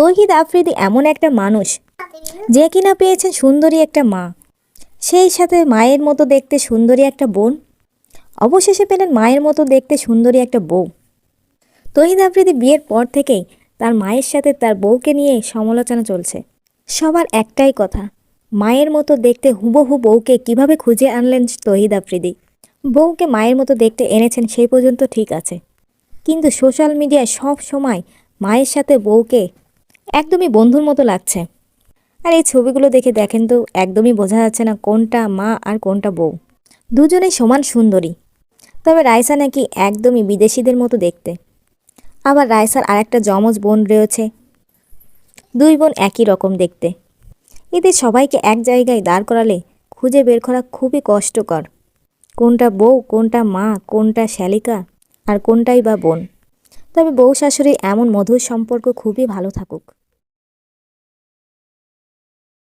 তৌহিদ আফ্রিদি এমন একটা মানুষ যে কিনা পেয়েছেন সুন্দরী একটা মা। সেই সাথে মায়ের মতো দেখতে সুন্দরী একটা বোন। অবশেষে পেলেন মায়ের মতো দেখতে সুন্দরী একটা বউ। তহিদ আফ্রিদি বিয়ের পর থেকেই তার মায়ের সাথে তার বউকে নিয়ে সমালোচনা চলছে। সবার একটাই কথা, মায়ের মতো দেখতে হুবহু বউকে কীভাবে খুঁজে আনলেন তহিদ আফ্রিদি? বউকে মায়ের মতো দেখতে এনেছেন সেই পর্যন্ত ঠিক আছে। কিন্তু সোশ্যাল মিডিয়ায় সব সময় মায়ের সাথে বউকে একদমই বন্ধুর মতো লাগছে। আর এই ছবিগুলো দেখে দেখেন তো একদমই বোঝা যাচ্ছে না কোনটা মা আর কোনটা বউ। দুজনেই সমান সুন্দরী। তবে রাইসা নাকি একদমই বিদেশিদের মতো দেখতে। আবার রাইসার আরেকটা যমজ বোন রয়েছে। দুই বোন একই রকম দেখতে। এদের সবাইকে এক জায়গায় দাঁড় করালে খুঁজে বের করা খুবই কষ্টকর। কোনটা বউ, কোনটা মা, কোনটা শ্যালিকা আর কোনটাই বা বোন। তবে বউ শাশুড়ি এমন মধুর সম্পর্ক খুবই ভালো থাকুক।